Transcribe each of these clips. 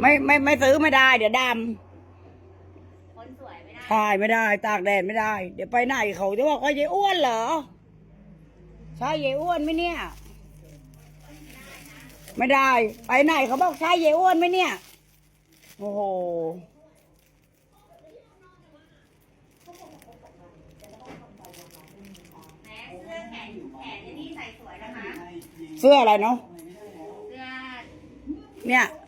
ไม่ไม่ไม่ซื้อไม่ได้ เดี๋ยวดคนสวยไม่ได้ำถ่ายไม่ได้ ตากแดดไม่ได้ เดี๋ยวไปไหนเขาจะบอกว่ายายอ้วนเหรอ ใช่ยายอ้วนไหมเนี่ย ไม่ได้ ไปไหนเขาบอกใช่ยายอ้วนไหมเนี่ย โอ้โหแหมเสื้อแขนแขนนี่ใส่สวยนะคะเสื้ออะไรเนาะ เสื้อเนี่ยสีน้ำตาลอะ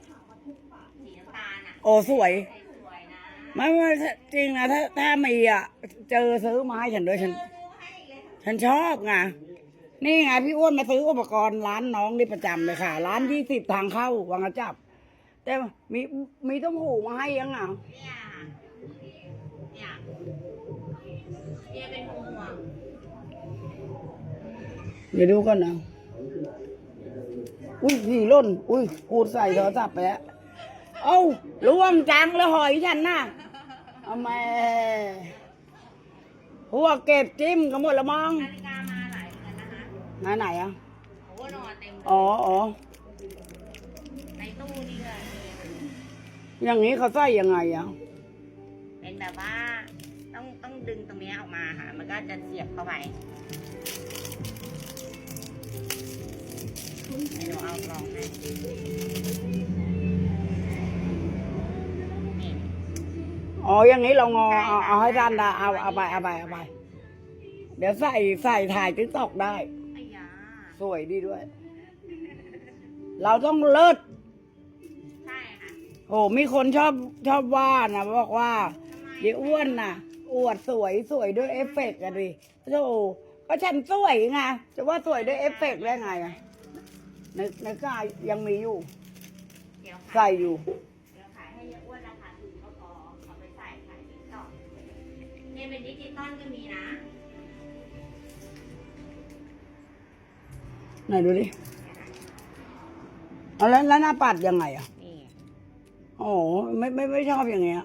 โอ้สวยใส่สวยนะไม่ไม่จริงนะถ้าถ้ามีอะ เจอซื้อมาให้ฉันด้วยฉันเออดูให้เลยค่ะฉันชอบไงนี่ไงพี่อ้วนมาซื้ออุปกรณ์ร้านน้องนี่ประจำเลยค่ะ ร้านยี่สิบทางเข้าวังกระจับ แต่มีมีต้มหูมาให้ยังอะเนี่ยค่ะเนี่ยเนี่ยเป็นห่วงเดี๋ยวดูก่อนนะ อุ้ยพี่ล่น อุ้ยกูดใส่โทรศัพท์ไปแล้ว เอ้าล่วงจังแล้วหอยฉันน่ะเอาแม่หัวเก็บจิ้มกันหมดละมั้งนาฬิกามาหลายเดือนนะคะไหนไหนอะโอ้โหนอนเต็มเลยอ๋ออ๋อในตู้นี่เลยอย่างนี้เขาใส่ยังไงอะเป็นแบบว่าต้องต้องดึงตรงเนี้ยออกมาค่ะ มันก็จะเสียบเข้าไปให้หนูเอาลองให้ อ๋ออย่างนี้เรางอเอาเอาให้ท่านดาเอาเอาไปเอาไปเอาไป เดี๋ยวใส่ใส่ถ่ายติ๊กตอกได้ ไอ้ยาสวยดีด้วย เราต้องเลิศใช่ค่ะโอ้มีคนชอบชอบว่านะบอกว่าเยอ้วนน่ะ อวดสวยสวยด้วยเอฟเฟกต์อะดิโธ่ก็ฉันสวยไงจะว่าสวยด้วยเอฟเฟกต์ได้ไงอะในในกายยังมีอยู่ เดี๋ยวขายใส่อยู่ เดี๋ยวขายให้เยอะอ้วนราคาถูก เนี่ยเป็นดิจิตอลก็มีนะ ไหนดูดิเอาแล้วแล้วหน้าปัดยังไงอะนี่โอ้ไม่ไม่ไม่ชอบอย่างเงี้ย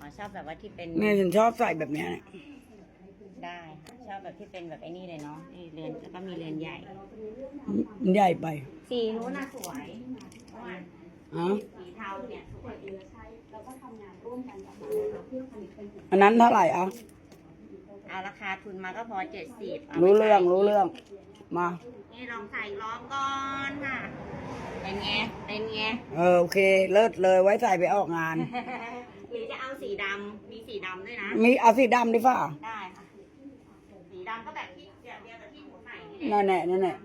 อ๋อชอบแบบว่าที่เป็นเนี่ยฉันชอบใส่แบบเนี้ยเนี่ยได้ค่ะชอบแบบที่เป็นแบบไอ้นี่เลยเนาะนี่เรือนแล้วก็มีเรือนใหญ่ มันใหญ่ไปสีนู้นน่ะสวยเพราะว่าอ๋อสีเทาเนี่ยสวย อันนั้นเท่าไหร่อะ เอาราคาทุนมาก็พอเจ็ดสิบรู้เรื่องรู้เรื่อง มา นี่ลองใส่ล้อมก่อนค่ะ เป็นไง เป็นไง เออโอเค เลิศเลยไว้ใส่ไปออกงาน หรือจะเอาสีดำมีสีดำด้วยนะ มีเอาสีดำดิฟ้าได้ค่ะ สีดำก็แบบที่เดียวเดียวกับที่หนูใส่นี่แหละนั่นแหละนั่นแหละ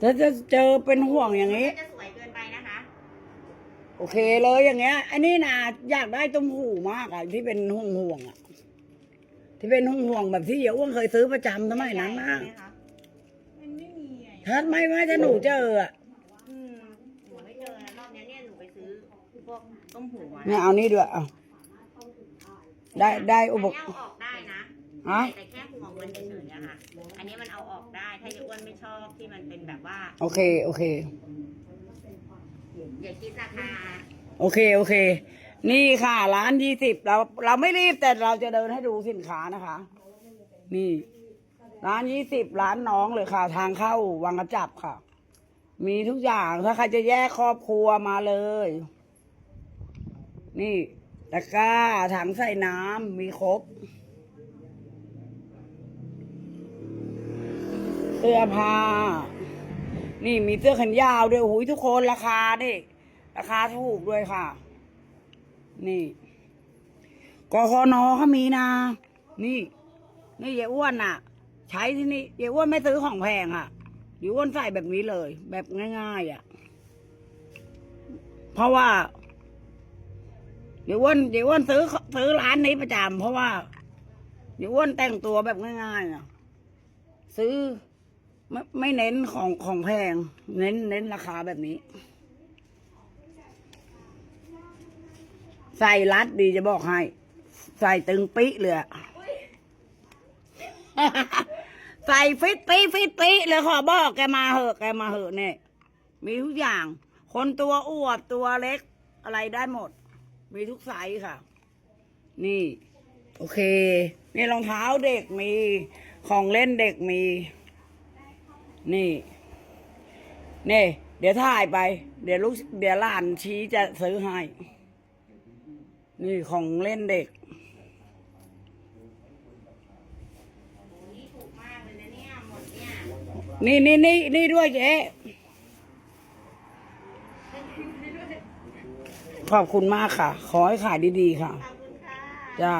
ถ้าจะเจอเป็นห่วงอย่างนี้มันจะสวยเกินไปนะคะ โอเคเลยอย่างเงี้ยอันนี้นะอยากได้ต้มหูมากอะที่เป็นห่วงห่วงๆอะที่เป็นห่วงห่วงๆแบบที่เดี๋ยวอ้วนเคยซื้อประจำสมัยนั้นนะใช่ไหมคะมันไม่มีไงถ้าไม่ไม่ถ้าหนูเจออะอืมหนูไม่เจอนะรอบเนี้ยเนี่ยหนูไปซื้อพวกต้มหูมาเนี่ยเอานี่ด้วยเอาได้ได้อุปกอันนี้เอาออกได้นะ ฮะ แต่แค่ห่วงมันเฉยๆอะค่ะ อันนี้มันเอาออกได้ ถ้าเยอ้วนไม่ชอบที่มันเป็นแบบว่า โอเค โอเค อย่าคิดราคาโอเคโอเค นี่ค่ะ ร้านยี่สิบเราเราไม่รีบแต่เราจะเดินให้ดูสินค้านะคะ นี่ ร้านยี่สิบร้านน้องเลยค่ะ ทางเข้าวังกระจับค่ะ มีทุกอย่างถ้าใครจะแยกครอบครัวมาเลย นี่ตะกร้าถังใส่น้ำมีครบ เสื้อผ้า นี่มีเสื้อแขนยาวด้วยโอ้โหทุกคนราคาดิราคาถูกด้วยค่ะ นี่กคอนอเขามีนะ นี่ นี่ยายอ้วนน่ะ ใช้ที่นี่ยายอ้วนไม่ซื้อของแพงอะยายอ้วนใส่แบบนี้เลย แบบง่ายๆอะ เพราะว่ายายอ้วนยายอ้วนซื้อซื้อร้านนี้ประจำเพราะว่ายายอ้วนแต่งตัวแบบง่ายๆอะ ซื้อ ไม่ไม่เน้นของของแพง เน้นเน้นราคาแบบนี้ ใส่รัดดีจะบอกให้ ใส่ตึงปิเลยใส่ฟิตปีฟิตปีเลยขอบอกแกมาเหอะแกมาเหอะเนี่ยมีทุกอย่าง คนตัวอ้วบตัวเล็ก อะไรได้หมด มีทุกไซส์ค่ะ นี่ โอเค นี่รองเท้าเด็กมี ของเล่นเด็กมี นี่ นี่ เดี๋ยวถ่ายไป เดี๋ยวลูก เดี๋ยวหลานชี้จะซื้อให้ นี่ของเล่นเด็กโอ้นี่ถูกมากเลยนะเนี่ยหมดเนี่ยนี่นี่นี่นี่ด้วยเจ๊ขอบคุณมากค่ะ ขอให้ขายดีๆค่ะขอบคุณค่ะจ้า